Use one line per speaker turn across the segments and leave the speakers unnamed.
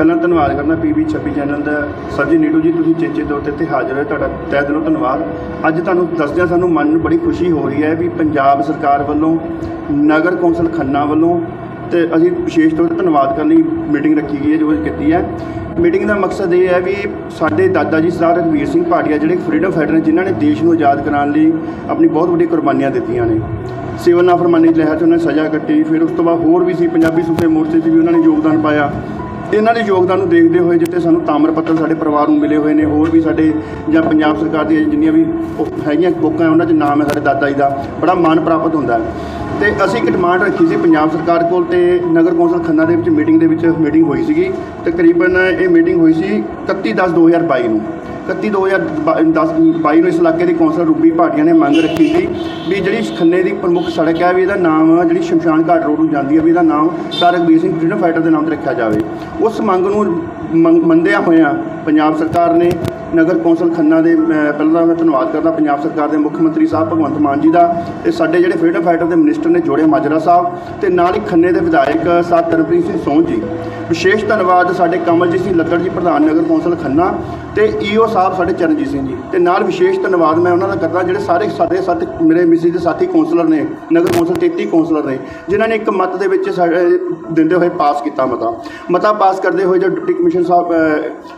ਪਹਿਲਾਂ ਧੰਨਵਾਦ ਕਰਨਾ ਪੀਬੀ 26 ਚੈਨਲ ਦਾ। ਸਰ ਨੀਟੂ ਜੀ, ਤੁਸੀਂ ਚੇਚੇ ਤੌਰ ਤੇ ਇੱਥੇ ਹਾਜ਼ਰ ਹੋਏ, ਤੁਹਾਡਾ ਤਹਿ ਦਿਲੋਂ ਧੰਨਵਾਦ। ਅੱਜ ਤੁਹਾਨੂੰ ਦੱਸਦਿਆਂ ਸਾਨੂੰ ਮਨ ਨੂੰ ਬੜੀ ਖੁਸ਼ੀ ਹੋ ਰਹੀ ਹੈ ਵੀ ਪੰਜਾਬ ਸਰਕਾਰ ਵੱਲੋਂ, ਨਗਰ ਕੌਂਸਲ ਖੰਨਾ ਵੱਲੋਂ ਤੇ ਅਸੀਂ ਵਿਸ਼ੇਸ਼ ਤੌਰ ਤੇ ਧੰਨਵਾਦ ਕਰਨ ਲਈ ਮੀਟਿੰਗ ਰੱਖੀ ਗਈ ਹੈ, ਜੋ ਕੀਤੀ ਹੈ। ਮੀਟਿੰਗ ਦਾ ਮਕਸਦ ਇਹ ਹੈ ਵੀ ਸਾਡੇ ਦਾਦਾ ਜੀ ਸਰਦਾਰ ਰਘਵੀਰ ਸਿੰਘ ਭਾਟੀਆ, ਜਿਹੜੇ ਫਰੀडम ਫਾਈਟਰ ਨੇ, ਜਿਨ੍ਹਾਂ ਨੇ ਦੇਸ਼ ਨੂੰ ਆਜ਼ਾਦ ਕਰਾਉਣ ਲਈ ਆਪਣੀ ਬਹੁਤ ਵੱਡੀ ਕੁਰਬਾਨੀਆਂ ਦਿੱਤੀਆਂ ਨੇ। ਸਿਵਲ ਨਾਫਰਮਾਨੀ ਦੀ ਲਹਿਰ 'ਚ ਉਹਨਾਂ ਨੇ ਸਜ਼ਾ ਕੱਟੀ, ਫਿਰ ਉਸ ਤੋਂ ਬਾਅਦ ਹੋਰ ਵੀ ਸੀ, ਪੰਜਾਬੀ ਸੂਬੇ ਮੋਰਚੇ 'ਚ ਵੀ ਉਹਨਾਂ ਨੇ ਯੋਗਦਾਨ ਪਾਇਆ। ਇਹਨਾਂ ਦੇ ਯੋਗਦਾਨ ਨੂੰ ਦੇਖਦੇ ਹੋਏ ਜਿੱਥੇ ਸਾਨੂੰ ਤਾਮਰ ਪੱਤਰ ਸਾਡੇ ਪਰਿਵਾਰ ਨੂੰ ਮਿਲੇ ਹੋਏ ਨੇ, ਹੋਰ ਵੀ ਸਾਡੇ ਜਾਂ ਪੰਜਾਬ ਸਰਕਾਰ ਦੀਆਂ ਜਿੰਨੀਆਂ ਵੀ ਹੈਗੀਆਂ ਬੁੱਕਾਂ ਉਹਨਾਂ 'ਚ ਨਾਮ ਹੈ ਸਾਡੇ ਦਾਦਾ ਜੀ ਦਾ, ਬੜਾ ਮਾਣ ਪ੍ਰਾਪਤ ਹੁੰਦਾ ਹੈ। ਤੇ ਅਸੀਂ ਇੱਕ ਡਿਮਾਂਡ ਰੱਖੀ ਸੀ ਪੰਜਾਬ ਸਰਕਾਰ ਕੋਲ ਤੇ ਨਗਰ ਕੌਂਸਲ ਖੰਨਾ ਦੇ ਵਿੱਚ ਮੀਟਿੰਗ ਦੇ ਵਿੱਚ ਮੀਟਿੰਗ ਹੋਈ ਸੀਗੀ। ਤਕਰੀਬਨ ਇਹ ਮੀਟਿੰਗ ਹੋਈ ਸੀ 31/10/2022 ਨੂੰ। 31 2010 22 ਨੂੰ ਇਸ ਇਲਾਕੇ ਦੀ ਕੌਂਸਲ ਰੂਬੀ ਭਾਟੀਆ ਨੇ ਮੰਗ ਰੱਖੀ ਸੀ ਵੀ ਜਿਹੜੀ ਖੰਨੇ ਦੀ ਪ੍ਰਮੁੱਖ ਸੜਕ ਹੈ ਵੀ ਇਹਦਾ ਨਾਮ ਜਿਹੜੀ ਸ਼ਮਸ਼ਾਨ ਘਾਟ ਰੋਡ ਨੂੰ ਜਾਂਦੀ ਹੈ ਵੀ ਇਹਦਾ ਨਾਮ ਸਰਦਾਰ ਸਿੰਘ ਫਰੀਡਮ ਫਾਈਟਰ ਦੇ ਨਾਮ ਤੇ ਰੱਖਿਆ ਜਾਵੇ। ਉਸ ਮੰਗ ਨੂੰ ਮੰਨਦਿਆਂ ਹੋਇਆਂ ਪੰਜਾਬ ਸਰਕਾਰ ਨੇ ਨਗਰ ਕੌਂਸਲ ਖੰਨਾ ਦੇ ਪਹਿਲਾਂ ਮੈਂ ਧੰਨਵਾਦ ਕਰਦਾ ਪੰਜਾਬ ਸਰਕਾਰ ਦੇ ਮੁੱਖ ਮੰਤਰੀ ਸਾਹਿਬ ਭਗਵੰਤ ਮਾਨ ਜੀ ਦਾ ਤੇ ਸਾਡੇ ਜਿਹੜੇ ਫਰੀਡਮ ਫਾਈਟਰ ਦੇ ਮਿਨਿਸਟਰ ਨੇ ਜੋੜਿਆ ਮਾਜਰਾ ਸਾਹਿਬ ਤੇ ਨਾਲ ਹੀ ਖੰਨੇ ਦੇ ਵਿਧਾਇਕ ਸਾਹਿਬ ਤਰਨਪ੍ਰੀਤ ਸਿੰਘ ਸੋਹ ਜੀ। ਵਿਸ਼ੇਸ਼ ਧੰਨਵਾਦ ਸਾਡੇ ਕਮਲਜੀਤ ਸਿੰਘ ਲੱਕੜ ਜੀ, ਪ੍ਰਧਾਨ ਨਗਰ ਕੌਂਸਲ ਖੰਨਾ ਤੇ ਈਓ ਸਾਹਿਬ ਸਾਡੇ ਚਰਨਜੀਤ ਸਿੰਘ ਜੀ। ਤੇ ਨਾਲ ਵਿਸ਼ੇਸ਼ ਧੰਨਵਾਦ ਮੈਂ ਉਹਨਾਂ ਦਾ ਕਰਦਾ ਜਿਹੜੇ ਸਾਰੇ ਸਾਡੇ ਸਾਥੀ ਮੇਰੇ ਮਿਸਿਸ ਦੇ ਸਾਥੀ ਕੌਂਸਲਰ ਨੇ, ਨਗਰ ਕੌਂਸਲ 33 ਕੌਂਸਲਰ ਨੇ, ਜਿਨ੍ਹਾਂ ਨੇ ਇੱਕ ਮਤ ਦੇ ਵਿੱਚ ਸਾਡੇ ਦਿੰਦੇ ਹੋਏ ਪਾਸ ਕੀਤਾ ਮਤਾ। ਮਤਾ ਪਾਸ ਕਰਦੇ ਹੋਏ ਜੋ ਡਿਪਟੀ ਕਮਿਸ਼ਨ ਸਾਹਿਬ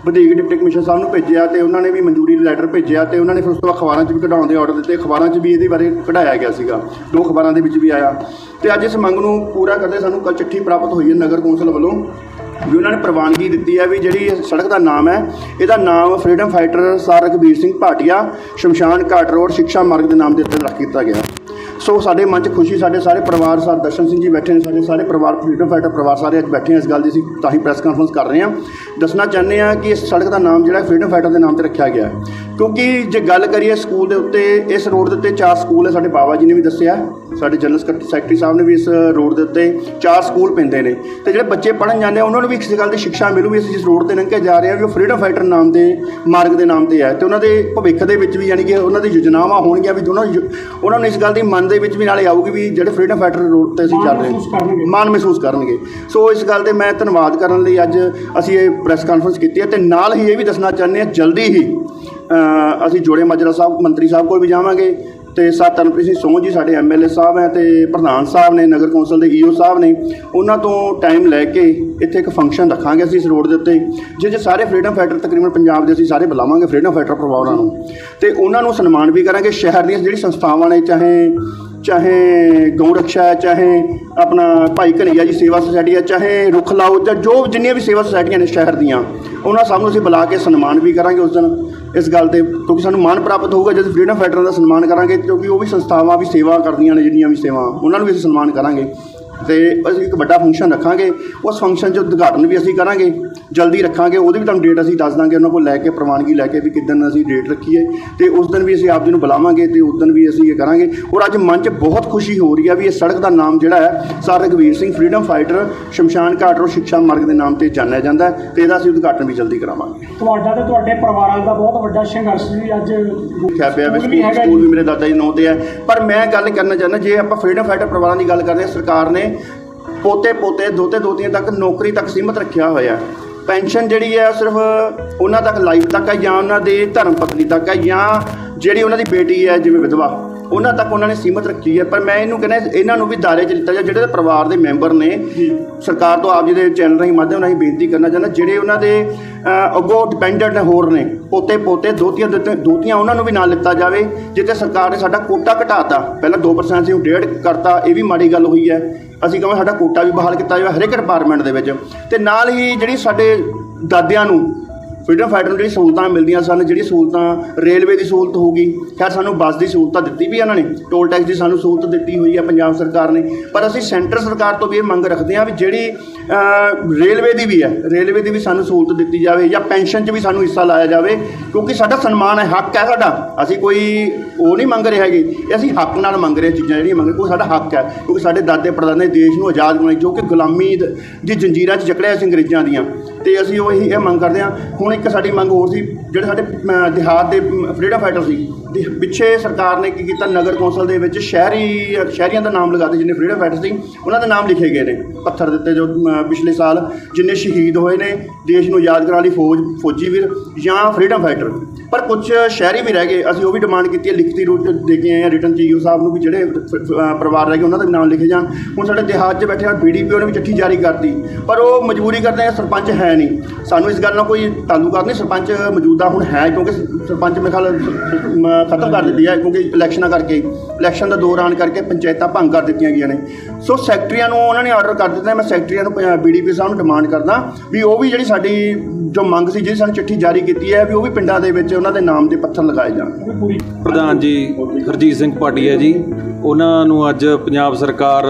ਵਧੀਕ ਡਿਪਟੀ ਕਮਿਸ਼ਨ ਸਾਹਿਬ ਨੂੰ ਭੇਜਿਆ ਤੇ ਉਹਨਾਂ ਨੇ ਵੀ ਮਨਜ਼ੂਰੀ ਲੈਟਰ ਭੇਜਿਆ ਤੇ ਉਹਨਾਂ ਨੇ ਫਿਰ ਉਸ ਤੋਂ ਬਾਅਦ ਅਖਬਾਰਾਂ 'ਚ ਵੀ ਕਢਾਉਣ ਦੇ ਆਰਡਰ ਦਿੱਤੇ। ਅਖਬਾਰਾਂ 'ਚ ਵੀ ਇਹਦੇ ਬਾਰੇ ਕਢਾਇਆ ਗਿਆ ਸੀਗਾ। ਦੋ ਅਖਬਾਰਾਂ ਦੇ ਵਿੱਚ ਵੀ ਆਇਆ। ਤੇ ਅੱਜ ਇਸ ਮੰਗ ਨੂੰ ਪੂਰਾ ਕਰਦੇ ਸਾਨੂੰ ਕੱਲ ਚਿੱਠੀ ਪ੍ਰਾਪਤ ਹੋਈ ਹੈ ਨਗਰ ਕੌਂਸਲ ਵੱਲੋਂ। ਵੀ ਉਹਨਾਂ ਨੇ ਪ੍ਰਵਾਨਗੀ ਦਿੱਤੀ ਹੈ ਵੀ ਜਿਹੜੀ ਸੜਕ ਦਾ ਨਾਮ ਹੈ, ਇਹਦਾ ਨਾਮ freedom fighter sir Raghbir Singh Bhatia, ਸ਼ਮਸ਼ਾਨ ਘਾਟ ਰੋਡ, ਸਿੱਖਿਆ ਮਾਰਗ ਦੇ ਨਾਮ ਦੇ ਉੱਤੇ ਰੱਖ ਦਿੱਤਾ ਗਿਆ ਸੋ ਸਾਡੇ ਮਨ 'ਚ ਖੁਸ਼ੀ, ਸਾਡੇ ਸਾਰੇ ਪਰਿਵਾਰ, ਸਰ ਦਰਸ਼ਨ ਸਿੰਘ ਜੀ ਬੈਠੇ ਨੇ, ਸਾਡੇ ਸਾਰੇ ਪਰਿਵਾਰ ਫਰੀडम ਫਾਈਟਰ ਪਰਿਵਾਰ ਸਾਰੇ ਅੱਜ ਬੈਠੇ ਆ ਇਸ ਗੱਲ ਦੀ ਸੀ ਤਾਂ ਹੀ ਪ੍ਰੈਸ ਕਾਨਫਰੰਸ ਕਰ ਰਹੇ ਹਾਂ। ਦੱਸਣਾ ਚਾਹੁੰਦੇ ਆ ਕਿ ਇਸ ਸੜਕ ਦਾ ਨਾਮ ਜਿਹੜਾ ਫਰੀडम ਫਾਈਟਰ ਦੇ ਨਾਮ ਤੇ ਰੱਖਿਆ ਗਿਆ ਹੈ। ਕਿਉਂਕਿ ਜੇ ਗੱਲ ਕਰੀਏ ਸਕੂਲ ਦੇ ਉੱਤੇ ਇਸ ਰੋਡ ਦੇ ਉੱਤੇ ਚਾਰ ਸਕੂਲ ਹੈ ਸਾਡੇ ਬਾਬਾ ਜੀ ਨੇ ਵੀ ਦੱਸਿਆ ਸਾਡੇ ਜਨਰਲ ਸੈਕਟਰੀ ਸਾਹਿਬ ਨੇ ਵੀ ਇਸ ਰੋਡ ਦੇ ਉੱਤੇ ਚਾਰ ਸਕੂਲ ਪੈਂਦੇ ਨੇ। ਤੇ ਜਿਹੜੇ ਬੱਚੇ ਪੜਨ ਜਾਂਦੇ ਆ ਉਹਨਾਂ ਨੂੰ ਵੀ ਇਸ ਗੱਲ ਦੀ ਸਿੱਖਿਆ ਮਿਲੂ ਵੀ ਅਸੀਂ ਜਿਸ ਰੋਡ ਤੇ ਲੰਘ ਕੇ ਜਾ ਰਹੇ ਹਾਂ ਵੀ ਉਹ ਫਰੀडम ਫਾਈਟਰ ਨਾਮ ਦੇ ਮਾਰਗ ਦੇ ਨਾਮ ਤੇ ਹੈ ਤੇ ਉਹਨਾਂ ਦੇ ਭਵਿੱਖ ਦੇ ਵਿੱਚ ਵੀ ਯਾਨੀ ਕਿ ਉਹਨਾਂ ਦੀ ਯੋਜਨਾਵਾਂ ਹੋਣਗੀਆਂ ਵੀ ਦੋਨਾਂ ਉਹਨਾਂ ਨੂੰ ਇਸ ਗੱਲ ਦੀ ਮਨ ਦੇ ਵਿੱਚ ਵੀ ਨਾਲੇ ਆਊਗੀ ਵੀ ਜਿਹੜੇ ਫਰੀडम ਫਾਈਟਰ ਰੋਡ ਤੇ ਅਸੀਂ ਚੱਲ ਰਹੇ ਮਾਣ ਮਹਿਸੂਸ ਕਰਨਗੇ। ਸੋ ਇਸ ਗੱਲ ਤੇ ਮੈਂ ਧੰਨਵਾਦ ਕਰਨ ਲਈ ਅੱਜ ਅਸੀਂ ਇਹ ਪ੍ਰੈਸ ਕਾਨਫਰੰਸ ਕੀਤੀ ਹੈ ਤੇ ਨਾਲ ਹੀ ਇਹ ਵੀ ਦੱਸਣਾ ਚਾਹੁੰਦੇ ਹਾਂ ਜਲਦੀ ਹੀ ਅਸੀਂ ਜੋੜੇ ਮਾਜਰਾ ਸਾਹਿਬ, ਮੰਤਰੀ ਸਾਹਿਬ ਕੋਲ ਵੀ ਜਾਵਾਂਗੇ ਤੇ ਸਾਹ ਤਰਨਪ੍ਰੀਤ ਸਿੰਘ ਸੋਹ ਜੀ ਸਾਡੇ ਐਮਐਲਏ ਸਾਹਿਬ ਹੈ ਤੇ ਪ੍ਰਧਾਨ ਸਾਹਿਬ ਨੇ, ਨਗਰ ਕੌਂਸਲ ਦੇ ਈਓ ਸਾਹਿਬ ਨੇ, ਉਹਨਾਂ ਤੋਂ ਟਾਈਮ ਲੈ ਕੇ ਇੱਥੇ ਇੱਕ ਫੰਕਸ਼ਨ ਰੱਖਾਂਗੇ ਅਸੀਂ ਇਸ ਰੋਡ ਦੇ ਉੱਤੇ ਜਿਹਦੇ ਸਾਰੇ ਫਰੀडम ਫਾਈਟਰ ਤਕਰੀਬਨ ਪੰਜਾਬ ਦੇ ਅਸੀਂ ਸਾਰੇ ਬੁਲਾਵਾਂਗੇ ਫਰੀडम ਫਾਈਟਰ ਪਰਿਵਾਰਾਂ ਨੂੰ। ਤੇ ਉਹਨਾਂ ਨੂੰ ਸਨਮਾਨ ਵੀ ਕਰਾਂਗੇ, ਸ਼ਹਿਰ ਦੀਆਂ ਜਿਹੜੀ ਸੰਸਥਾਵਾਂ ਨੇ, ਚਾਹੇ ਚਾਹੇ ਗਊ ਰਕਸ਼ਾ ਹੈ, ਚਾਹੇ ਆਪਣਾ ਭਾਈ ਘਨਈਆ ਜੀ ਸੇਵਾ ਸੁਸਾਇਟੀ ਹੈ, ਚਾਹੇ ਰੁੱਖ ਲਾਓ ਜਾਂ ਜੋ ਜਿੰਨੀਆਂ ਵੀ ਸੇਵਾ ਸੁਸਾਇਟੀਆਂ ਨੇ ਸ਼ਹਿਰ ਦੀਆਂ, ਉਹਨਾਂ ਸਭ ਨੂੰ ਅਸੀਂ ਬੁਲਾ ਕੇ ਸਨਮਾਨ ਵੀ ਕਰਾਂਗੇ ਉਸ ਦਿਨ। ਇਸ ਗੱਲ ਤੇ ਕਿਉਂਕਿ ਸਾਨੂੰ ਮਾਣ ਪ੍ਰਾਪਤ ਹੋਊਗਾ ਜਦ ਫਰੀडम ਫਾਈਟਰਾਂ ਦਾ ਸਨਮਾਨ ਕਰਾਂਗੇ, ਕਿਉਂਕਿ ਉਹ ਵੀ ਸੰਸਥਾਵਾਂ ਵੀ ਸੇਵਾ ਕਰਦੀਆਂ ਨੇ, ਜਿਹੜੀਆਂ ਵੀ ਸੇਵਾ, ਉਹਨਾਂ ਨੂੰ ਵੀ ਅਸੀਂ ਸਨਮਾਨ ਕਰਾਂਗੇ। ਤੇ ਅਸੀਂ ਇੱਕ ਵੱਡਾ ਫੰਕਸ਼ਨ ਰੱਖਾਂਗੇ ਉਸ ਫੰਕਸ਼ਨ 'ਚ ਉਦਘਾਟਨ ਵੀ ਅਸੀਂ ਕਰਾਂਗੇ ਜਲਦੀ ਰੱਖਾਂਗੇ ਉਹਦੀ ਵੀ ਤੁਹਾਨੂੰ ਡੇਟ ਅਸੀਂ ਦੱਸ ਦਾਂਗੇ ਉਹਨਾਂ ਕੋਲ ਲੈ ਕੇ ਪ੍ਰਵਾਨਗੀ ਲੈ ਕੇ ਵੀ ਕਿਦਨ ਅਸੀਂ ਡੇਟ ਰੱਖੀਏ ਤੇ ਉਸ ਦਿਨ ਵੀ ਅਸੀਂ ਆਪ ਜੀ ਨੂੰ ਬੁਲਾਵਾਂਗੇ ਤੇ ਉਸ ਦਿਨ ਵੀ ਅਸੀਂ ਇਹ ਕਰਾਂਗੇ ਔਰ ਅੱਜ ਮਨ 'ਚ ਬਹੁਤ ਖੁਸ਼ੀ ਹੋ ਰਹੀ ਆ ਵੀ ਇਹ ਸੜਕ ਦਾ ਨਾਮ ਜਿਹੜਾ ਹੈ sir Raghbir Singh freedom fighter ਸ਼ਮਸ਼ਾਨ ਘਾਟ ਰੋ ਸਿੱਖਿਆ ਮਾਰਗ ਦੇ ਨਾਮ ਤੇ ਜਾਣਿਆ ਜਾਂਦਾ ਹੈ ਤੇ ਇਹਦਾ ਅਸੀਂ ਉਦਘਾਟਨ ਵੀ ਜਲਦੀ ਕਰਾਵਾਂਗੇ।
ਤੁਹਾਡਾ ਤੇ ਤੁਹਾਡੇ ਪਰਿਵਾਰਾਂ ਦਾ ਬਹੁਤ ਵੱਡਾ ਸੰਘਰਸ਼ ਵੀ ਅੱਜ
ਖਿਆ ਪਿਆ
ਸਕੂਲ ਵੀ
ਮੇਰੇ ਦਾਦਾ ਜੀ ਨਾਂ ਤੇ ਹੈ ਪਰ ਮੈਂ ਗੱਲ ਕਰਨਾ ਚਾਹੁੰਦਾ ਜੇ ਆਪਾਂ ਫਰੀडम ਫਾਈਟਰ ਪਰਿਵਾਰਾਂ ਦੀ ਗੱਲ ਕਰਦੇ ਆ ਸਰਕਾਰ ਨੇ ਪੋਤੇ ਪੋਤੇ ਦੋਤੇ ਦੋਤੀਆਂ ਤੱਕ ਨੌਕਰੀ ਤੱਕ ਸੀਮਤ ਰੱਖਿਆ ਹੋਇਆ। ਪੈਨਸ਼ਨ ਜਿਹੜੀ ਹੈ ਸਿਰਫ ਉਹਨਾਂ ਤੱਕ ਲਾਈਫ ਤੱਕ ਹੈ ਜਾਂ ਉਹਨਾਂ ਦੇ ਧਰਮ ਪਤਨੀ ਤੱਕ ਹੈ ਜਾਂ ਜਿਹੜੀ ਉਹਨਾਂ ਦੀ ਬੇਟੀ ਹੈ ਜਿਵੇਂ ਵਿਧਵਾ ਉਹਨਾਂ ਤੱਕ ਉਹਨਾਂ ਨੇ ਸੀਮਤ ਰੱਖੀ ਹੈ। ਪਰ ਮੈਂ ਇਹਨੂੰ ਕਹਿੰਦਾ ਇਹਨਾਂ ਨੂੰ ਵੀ ਦਾਇਰੇ 'ਚ ਲਿੱਤਾ ਜਾ ਜਿਹੜੇ ਪਰਿਵਾਰ ਦੇ ਮੈਂਬਰ ਨੇ ਸਰਕਾਰ ਤੋਂ ਆਪ ਜੀ ਦੇ ਚੈਨਲ ਰਾਹੀਂ ਮਾਧਿਅਮ ਰਾਹੀਂ ਬੇਨਤੀ ਕਰਨਾ ਚਾਹੁੰਦਾ ਜਿਹੜੇ ਉਹਨਾਂ ਦੇ ਅੱਗੋਂ ਡਿਪੈਂਡੈਂਟ ਨੇ ਹੋਰ ਨੇ ਪੋਤੇ ਪੋਤੇ ਦੋਤੀਆਂ ਦੋਤੇ- ਦੋਤੀਆਂ ਉਹਨਾਂ ਨੂੰ ਵੀ ਨਾਲ ਲਿੱਤਾ ਜਾਵੇ ਜਿੱਥੇ ਸਰਕਾਰ ਨੇ ਸਾਡਾ ਕੋਟਾ ਘਟਾਤਾ। ਪਹਿਲਾਂ 2% ਸੀ ਹੁਣ 1.5 ਕਰਤਾ ਇਹ ਵੀ ਮਾੜੀ ਗੱਲ ਹੋਈ ਹੈ। ਅਸੀਂ ਕਹਾਂ ਸਾਡਾ ਕੋਟਾ ਵੀ ਬਹਾਲ ਕੀਤਾ ਜਾਵੇ ਹਰੇਕ ਡਿਪਾਰਟਮੈਂਟ ਦੇ ਵਿੱਚ। ਤੇ ਨਾਲ ਹੀ ਜਿਹੜੀ ਸਾਡੇ ਦਾਦਿਆਂ ਨੂੰ ਫਰੀडम ਫਾਈਟਰ ਨੂੰ ਜਿਹੜੀ ਸਹੂਲਤਾਂ ਮਿਲਦੀਆਂ ਸਨ, ਜਿਹੜੀ ਸਹੂਲਤਾਂ ਰੇਲਵੇ ਦੀ ਸਹੂਲਤ ਹੋਊਗੀ, ਖੈਰ ਸਾਨੂੰ ਬੱਸ ਦੀ ਸਹੂਲਤਾਂ ਦਿੱਤੀ ਵੀ ਇਹਨਾਂ ਨੇ ਟੋਲ ਟੈਕਸ ਦੀ ਸਾਨੂੰ ਸਹੂਲਤ ਦਿੱਤੀ ਹੋਈ ਹੈ ਪੰਜਾਬ ਸਰਕਾਰ ਨੇ, ਪਰ ਅਸੀਂ ਸੈਂਟਰ ਸਰਕਾਰ ਤੋਂ ਵੀ ਇਹ ਮੰਗ ਰੱਖਦੇ ਹਾਂ ਵੀ ਜਿਹੜੀ ਰੇਲਵੇ ਦੀ ਵੀ ਹੈ ਰੇਲਵੇ ਦੀ ਵੀ ਸਾਨੂੰ ਸਹੂਲਤ ਦਿੱਤੀ ਜਾਵੇ ਜਾਂ ਪੈਨਸ਼ਨ 'ਚ ਵੀ ਸਾਨੂੰ ਹਿੱਸਾ ਲਾਇਆ ਜਾਵੇ, ਕਿਉਂਕਿ ਸਾਡਾ ਸਨਮਾਨ ਹੈ, ਹੱਕ ਹੈ ਸਾਡਾ, ਅਸੀਂ ਕੋਈ ਉਹ ਨਹੀਂ ਮੰਗ ਰਹੇ ਹੈਗੇ, ਇਹ ਅਸੀਂ ਹੱਕ ਨਾਲ ਮੰਗ ਰਹੇ ਚੀਜ਼ਾਂ ਜਿਹੜੀਆਂ ਮੰਗ ਰਹੇ ਕੋਈ ਸਾਡਾ ਹੱਕ ਹੈ, ਕਿਉਂਕਿ ਸਾਡੇ ਦਾਦੇ ਪੜਦਾਦੇ ਦੇਸ਼ ਨੂੰ ਆਜ਼ਾਦ ਬਣਾਈ ਜੋ ਕਿ ਗੁਲਾਮੀ ਦ- ਦੀ ਜੰਜੀਰਾਂ 'ਚ ਜਕੜਿਆ ਸੀ ਅੰਗਰੇਜ਼ਾਂ ਦੀਆਂ, ਤੇ ਅਸੀਂ ਉਹ ਇਹੀ ਇਹ ਮੰਗ ਕਰਦੇ ਹਾਂ, ਹੁਣ ਹੁਣ ਇੱਕ ਸਾਡੀ ਮੰਗ ਹੋਰ ਸੀ, ਜਿਹੜੇ ਸਾਡੇ ਦਿਹਾਤ ਦੇ ਫਰੀਡਮ ਫਾਈਟਰ ਸੀ ਪਿੱਛੇ ਸਰਕਾਰ ਨੇ ਕੀ ਕੀਤਾ, ਨਗਰ ਕੌਂਸਲ ਦੇ ਵਿੱਚ ਸ਼ਹਿਰੀ, ਸ਼ਹਿਰੀਆਂ ਦਾ ਨਾਮ ਲਗਾ ਦਿੱਤੇ, ਜਿੰਨੇ ਫਰੀਡਮ ਫਾਈਟਰ ਸੀ, ਉਹਨਾਂ ਦੇ ਨਾਮ ਲਿਖੇ ਗਏ ਨੇ, ਪੱਥਰ ਦਿੱਤੇ ਜੋ ਪਿਛਲੇ ਸਾਲ ਜਿੰਨੇ ਸ਼ਹੀਦ ਹੋਏ ਨੇ, ਦੇਸ਼ ਨੂੰ ਯਾਦ ਕਰਾਉਣ ਲਈ ਫੌਜ, ਫੌਜੀ ਵੀਰ ਜਾਂ ਫਰੀਡਮ ਫਾਈਟਰ ਪਰ ਕੁਝ ਸ਼ਹਿਰੀ ਵੀ ਰਹਿ ਗਏ, ਅਸੀਂ ਉਹ ਵੀ ਡਿਮਾਂਡ ਕੀਤੀ ਹੈ, ਲਿਖਤੀ ਰੂਪ ਦੇ ਕੇ ਆਏ ਹਾਂ ਰਿਟਰਨ ਚੀਓ ਸਾਹਿਬ ਨੂੰ ਵੀ ਜਿਹੜੇ ਪਰਿਵਾਰ ਰਹਿ ਗਏ, ਉਹਨਾਂ ਦੇ ਵੀ ਨਾਮ ਲਿਖੇ ਜਾਣ। ਹੁਣ ਸਾਡੇ ਦਿਹਾਤ 'ਚ ਬੈਠੇ ਆ ਬੀਡੀਪੀਓ ਨੇ ਵੀ ਚਿੱਠੀ ਜਾਰੀ ਕਰਤੀ, ਪਰ ਉਹ ਮਜਬੂਰੀ ਕਰਦੇ ਆ, ਸਰਪੰਚ ਹੈ ਨਹੀਂ। ਸਾਨੂੰ ਇਸ ਗੱਲ ਨਾਲ ਕੋਈ ਤਾਲੁਕਾਤ ਨਹੀਂ, ਸਰਪੰਚ ਮੌਜੂਦਾ ਹੁਣ ਹੈ, ਕਿਉਂਕਿ ਸਰਪੰਚ ਮੇਰੇ ਖਿਆਲ ਖਤਮ ਕਰ ਦਿੱਤੀ ਹੈ, ਕਿਉਂਕਿ ਇਲੈਕਸ਼ਨਾਂ ਕਰਕੇ, ਇਲੈਕਸ਼ਨ ਦਾ ਦੌਰਾਨ ਕਰਕੇ ਪੰਚਾਇਤਾਂ ਭੰਗ ਕਰ ਦਿੱਤੀਆਂ ਗਈਆਂ ਨੇ। ਸੋ ਸੈਕਟਰੀਆਂ ਨੂੰ ਉਹਨਾਂ ਨੇ ਆਰਡਰ ਕਰ ਦਿੱਤਾ, ਮੈਂ ਸੈਕਟਰੀਆਂ ਨੂੰ ਬੀਡੀਪੀ ਸਾਹਿਬ ਨੂੰ ਡਿਮਾਂਡ ਕਰਦਾ ਵੀ ਉਹ ਵੀ ਜਿਹੜੀ ਸਾਡੀ ਜੋ ਮੰਗ ਸੀ, ਜਿਹਦੀ ਸਾਨੂੰ ਚਿੱਠੀ ਜਾਰੀ ਕੀਤੀ ਹੈ, ਵੀ ਉਹ ਵੀ ਪਿੰਡਾਂ ਦੇ ਵਿੱਚ ਉਹਨਾਂ ਦੇ ਨਾਮ ਦੇ ਪੱਥਰ ਲਗਾਏ ਜਾਣ।
ਪ੍ਰਧਾਨ ਜੀ, ਹਰਜੀਤ ਸਿੰਘ ਭਾਟੀਆ ਜੀ, ਉਹਨਾਂ ਨੂੰ ਅੱਜ ਪੰਜਾਬ ਸਰਕਾਰ,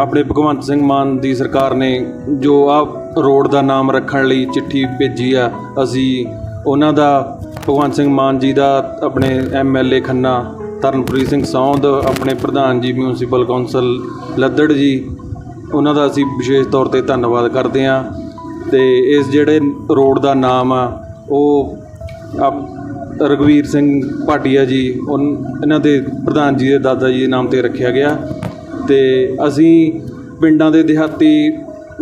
ਆਪਣੇ ਭਗਵੰਤ ਸਿੰਘ ਮਾਨ ਦੀ ਸਰਕਾਰ ਨੇ ਜੋ ਆ ਰੋਡ ਦਾ ਨਾਮ ਰੱਖਣ ਲਈ ਚਿੱਠੀ ਭੇਜੀ ਆ, ਅਸੀਂ ਉਹਨਾਂ ਦਾ, ਭਗਵੰਤ ਸਿੰਘ ਮਾਨ ਜੀ ਦਾ, ਆਪਣੇ ਐਮਐਲਏ ਖੰਨਾ ਤਰਨਪ੍ਰੀਤ ਸਿੰਘ ਸੌਂਦ, ਆਪਣੇ ਪ੍ਰਧਾਨ ਜੀ ਮਿਊਨਿਸਪਲ ਕੌਂਸਲ ਲੱਦੜ ਜੀ, ਉਹਨਾਂ ਦਾ ਅਸੀਂ ਵਿਸ਼ੇਸ਼ ਤੌਰ ਤੇ ਧੰਨਵਾਦ ਕਰਦੇ ਹਾਂ। ਤੇ ਇਸ ਜਿਹੜੇ ਰੋਡ ਦਾ ਨਾਮ ਆ, ਉਹ ਆਪ- ਰਘਵੀਰ ਸਿੰਘ ਭਾਟੀਆ ਜੀ, ਉਨ- ਇਹਨਾਂ ਦੇ ਪ੍ਰਧਾਨ ਜੀ ਦੇ ਦਾਦਾ ਜੀ ਦੇ ਨਾਮ ਤੇ ਰੱਖਿਆ ਗਿਆ। ਤੇ ਅਸੀਂ ਪਿੰਡਾਂ ਦੇ ਦਿਹਾਤੀ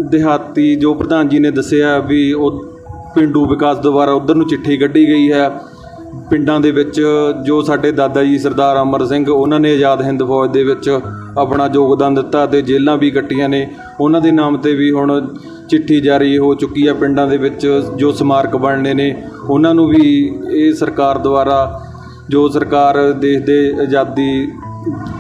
ਦਿਹਾਤੀ ਜੋ ਪ੍ਰਧਾਨ ਜੀ ਨੇ ਦੱਸਿਆ ਵੀ ਉਹ ਪਿੰਡੂ ਵਿਕਾਸ ਦੁਆਰਾ ਉਧਰ ਨੂੰ ਚਿੱਠੀ ਕੱਢੀ ਗਈ ਹੈ। ਪਿੰਡਾਂ ਦੇ ਵਿੱਚ ਜੋ ਸਾਡੇ ਦਾਦਾ ਜੀ ਸਰਦਾਰ ਅਮਰ ਸਿੰਘ, ਉਹਨਾਂ ਨੇ ਆਜ਼ਾਦ ਹਿੰਦ ਫੌਜ ਦੇ ਵਿੱਚ ਆਪਣਾ ਯੋਗਦਾਨ ਦਿੱਤਾ ਤੇ ਜੇਲ੍ਹਾਂ ਵੀ ਕੱਟੀਆਂ ਨੇ। ਉਹਨਾਂ ਦੇ ਨਾਮ ਤੇ ਵੀ ਹੁਣ ਚਿੱਠੀ ਜਾਰੀ ਹੋ ਚੁੱਕੀ ਹੈ ਪਿੰਡਾਂ ਦੇ ਵਿੱਚ ਜੋ ਸਮਾਰਕ ਬਣਨੇ ਨੇ। ਉਹਨਾਂ ਨੂੰ ਵੀ ਇਹ ਸਰਕਾਰ ਦੁਆਰਾ, ਜੋ ਸਰਕਾਰ ਦੇਸ਼ ਦੇ ਆਜ਼ਾਦੀ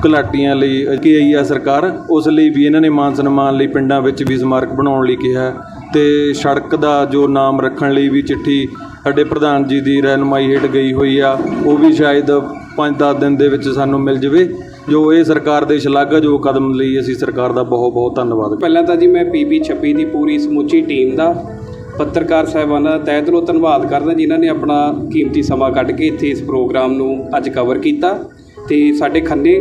ਘੁਲਾਟੀਆਂ ਲਈ ਕੀ ਆਈ ਆ ਸਰਕਾਰ, ਉਸ ਲਈ ਵੀ ਇਹਨਾਂ ਨੇ ਮਾਨ ਸਨਮਾਨ ਲਈ ਪਿੰਡਾਂ ਵਿੱਚ ਵੀ ਸਮਾਰਕ ਬਣਾਉਣ ਲਈ ਕਿਹਾ। ਤੇ ਸੜਕ ਦਾ ਜੋ ਨਾਮ ਰੱਖਣ ਲਈ ਵੀ ਚਿੱਠੀ ਸਾਡੇ ਪ੍ਰਧਾਨ ਜੀ ਦੀ ਰਹਿਨਮਾਈ ਹੇਠ ਗਈ ਹੋਈ ਆ, ਉਹ ਵੀ ਸ਼ਾਇਦ 5-10 ਦਿਨ ਦੇ ਵਿੱਚ ਸਾਨੂੰ ਮਿਲ ਜਵੇ। ਜੋ ਇਹ ਸਰਕਾਰ ਦੇ ਸ਼ਲਾਘਾਯੋਗ ਕਦਮ ਲਈ ਅਸੀਂ ਸਰਕਾਰ ਦਾ ਬਹੁਤ ਬਹੁਤ ਧੰਨਵਾਦ
ਪਹਿਲਾਂ ਤਾਂ ਜੀ ਮੈਂ ਪੀਬੀ 26 ਦੀ ਪੂਰੀ ਸਮੁੱਚੀ ਟੀਮ ਦਾ, ਪੱਤਰਕਾਰ ਸਾਹਿਬਾਨਾਂ ਦਾ ਤਹਿ ਦਿਲੋਂ ਧੰਨਵਾਦ ਕਰਦਾ, ਜਿਨ੍ਹਾਂ ਨੇ ਆਪਣਾ ਕੀਮਤੀ ਸਮਾਂ ਕੱਢ ਕੇ ਇੱਥੇ ਇਸ ਪ੍ਰੋਗਰਾਮ ਨੂੰ ਅੱਜ ਕਵਰ ਕੀਤਾ। ਤੇ ਸਾਡੇ ਖੰਨੇ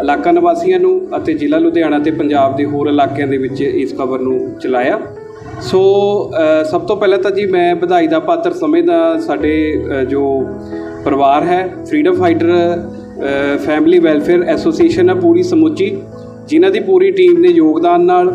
ਇਲਾਕਾ ਨਿਵਾਸੀਆਂ ਨੂੰ ਅਤੇ ਜ਼ਿਲ੍ਹਾ ਲੁਧਿਆਣਾ ਤੇ ਪੰਜਾਬ ਦੇ ਹੋਰ ਇਲਾਕਿਆਂ ਦੇ ਵਿੱਚ ਇਸ ਖਬਰ ਨੂੰ ਚਲਾਇਆ। ਸੋ ਸਭ ਤੋਂ ਪਹਿਲਾਂ ਤਾਂ ਜੀ ਮੈਂ ਵਧਾਈ ਦਾ ਪਾਤਰ ਸਮਝਦਾ ਸਾਡੇ ਜੋ ਪਰਿਵਾਰ ਹੈ freedom fighter family welfare association ਹੈ ਪੂਰੀ ਸਮੁੱਚੀ, ਜਿਨ੍ਹਾਂ ਦੀ ਪੂਰੀ ਟੀਮ ਦੇ ਯੋਗਦਾਨ ਨਾਲ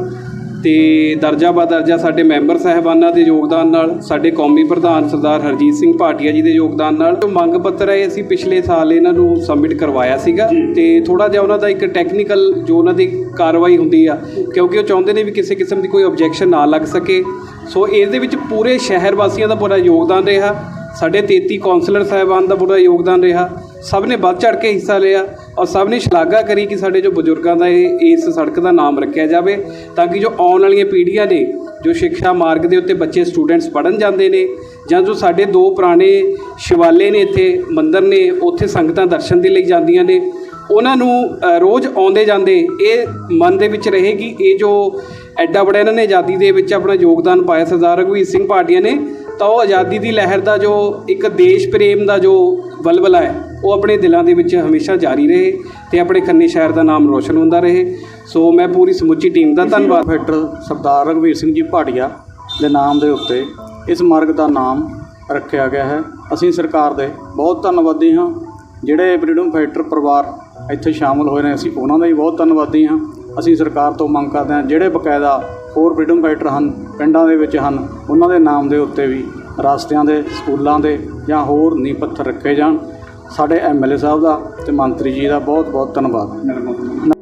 ਤੇ ਦਰਜਾ ਬਾ ਦਰਜਾ ਸਾਡੇ ਮੈਂਬਰ ਸਾਹਿਬਾਨਾਂ ਦੇ ਯੋਗਦਾਨ ਨਾਲ ਸਾਡੇ ਕੌਮੀ ਪ੍ਰਧਾਨ ਸਰਦਾਰ ਹਰਜੀਤ ਸਿੰਘ ਭਾਟੀਆ ਜੀ ਦੇ ਯੋਗਦਾਨ ਨਾਲ ਜੋ ਮੰਗ ਪੱਤਰ ਹੈ ਅਸੀਂ ਪਿਛਲੇ ਸਾਲ ਇਹਨਾਂ ਨੂੰ ਸਬਮਿਟ ਕਰਵਾਇਆ ਸੀਗਾ ਤੇ ਥੋੜਾ ਜਿਹਾ ਉਹਨਾਂ ਦਾ ਇੱਕ ਟੈਕਨੀਕਲ ਜੋ ਉਹਨਾਂ ਦੀ ਕਾਰਵਾਈ ਹੁੰਦੀ ਆ ਕਿਉਂਕਿ ਉਹ ਚਾਹੁੰਦੇ ਨੇ ਵੀ ਕਿਸੇ ਕਿਸਮ ਦੀ ਕੋਈ ਆਬਜੈਕਸ਼ਨ ਨਾ ਲੱਗ ਸਕੇ। ਸੋ ਇਹਦੇ ਵਿੱਚ ਪੂਰੇ ਸ਼ਹਿਰ ਵਾਸੀਆਂ ਦਾ ਬੜਾ ਯੋਗਦਾਨ ਰਿਹਾ। ਸਾਡੇ 33 ਕਾਉਂਸਲਰ ਸਾਹਿਬਾਨ ਦਾ ਬੜਾ ਯੋਗਦਾਨ ਰਿਹਾ। ਸਭ ਨੇ ਵੱਧ ਚੜ ਕੇ ਹਿੱਸਾ ਲਿਆ ਔਰ ਸਭ ਨੇ ਸ਼ਲਾਘਾ ਕਰੀ ਕਿ ਸਾਡੇ ਜੋ ਬਜ਼ੁਰਗਾਂ ਦਾ ਇਹ ਇਸ ਸੜਕ ਦਾ ਨਾਮ ਰੱਖਿਆ ਜਾਵੇ ਤਾਂ ਕਿ ਜੋ ਆਉਣ ਵਾਲੀਆਂ ਪੀੜ੍ਹੀਆਂ ਨੇ, ਜੋ ਸਿੱਖਿਆ ਮਾਰਗ ਦੇ ਉੱਤੇ ਬੱਚੇ, ਸਟੂਡੈਂਟਸ ਪੜ੍ਹਨ ਜਾਂਦੇ ਨੇ ਜਾਂ ਜੋ ਸਾਡੇ ਦੋ ਪੁਰਾਣੇ ਸ਼ਿਵਾਲੇ ਨੇ ਇੱਥੇ, ਮੰਦਿਰ ਨੇ, ਉੱਥੇ ਸੰਗਤਾਂ ਦਰਸ਼ਨ ਦੇ ਲਈ ਜਾਂਦੀਆਂ ਨੇ, ਉਹਨਾਂ ਨੂੰ ਰੋਜ਼ ਆਉਂਦੇ ਜਾਂਦੇ ਇਹ ਮਨ ਦੇ ਵਿੱਚ ਰਹੇਗੀ। ਇਹ ਜੋ ਐਡਾ ਬੜਾ ਇਹਨਾਂ ਨੇ ਆਜ਼ਾਦੀ ਦੇ ਵਿੱਚ ਆਪਣਾ ਯੋਗਦਾਨ ਪਾਇਆ, ਸਰਦਾਰ ਰਘਵੀਰ ਸਿੰਘ ਭਾਟੀਆ ਨੇ ਤਾਂ ਉਹ ਆਜ਼ਾਦੀ ਦੀ ਲਹਿਰ ਦਾ ਜੋ ਇੱਕ ਦੇਸ਼ ਪ੍ਰੇਮ ਦਾ ਜੋ ਬਲਬਲਾ ਹੈ ਉਹ ਆਪਣੇ ਦਿਲਾਂ ਦੇ ਵਿੱਚ ਹਮੇਸ਼ਾ ਜਾਰੀ ਰਹੇ ਤੇ ਆਪਣੇ ਖੰਨੇ ਸ਼ਹਿਰ ਦਾ ਨਾਮ ਰੋਸ਼ਨ ਹੁੰਦਾ ਰਹੇ। ਸੋ ਮੈਂ ਪੂਰੀ ਸਮੁੱਚੀ ਟੀਮ ਦਾ ਧੰਨਵਾਦ।
ਫਾਈਟਰ ਸਰਦਾਰ ਰਘਵੀਰ ਸਿੰਘ ਜੀ ਭਾਟੀਆ ਦੇ ਨਾਮ ਦੇ ਉੱਤੇ ਇਸ ਮਾਰਗ ਦਾ ਨਾਮ ਰੱਖਿਆ ਗਿਆ ਹੈ। ਅਸੀਂ ਸਰਕਾਰ ਦੇ ਬਹੁਤ ਧੰਨਵਾਦੀ ਹਾਂ ਜਿਹੜੇ ਫਰੀडम ਫਾਈਟਰ ਪਰਿਵਾਰ ਇੱਥੇ ਸ਼ਾਮਲ ਹੋਏ ਨੇ ਅਸੀਂ ਉਹਨਾਂ ਦਾ ਵੀ ਬਹੁਤ ਧੰਨਵਾਦੀ ਹਾਂ। ਅਸੀਂ ਸਰਕਾਰ ਤੋਂ ਮੰਗ ਕਰਦੇ ਹਾਂ ਜਿਹੜੇ ਬਕਾਇਦਾ ਹੋਰ ਫਰੀडम ਫਾਈਟਰ ਹਨ, ਪਿੰਡਾਂ ਦੇ ਵਿੱਚ ਹਨ, ਉਹਨਾਂ ਦੇ ਨਾਮ ਦੇ ਉੱਤੇ ਵੀ ਰਸਤਿਆਂ ਦੇ, ਸਕੂਲਾਂ ਦੇ ਜਾਂ ਹੋਰ ਨੀਂਹ ਪੱਥਰ ਰੱਖੇ ਜਾਣ। ਸਾਡੇ ਐਮਐਲਏ ਸਾਹਿਬ ਦਾ ਤੇ ਮੰਤਰੀ ਜੀ ਦਾ ਬਹੁਤ ਬਹੁਤ ਧੰਨਵਾਦ।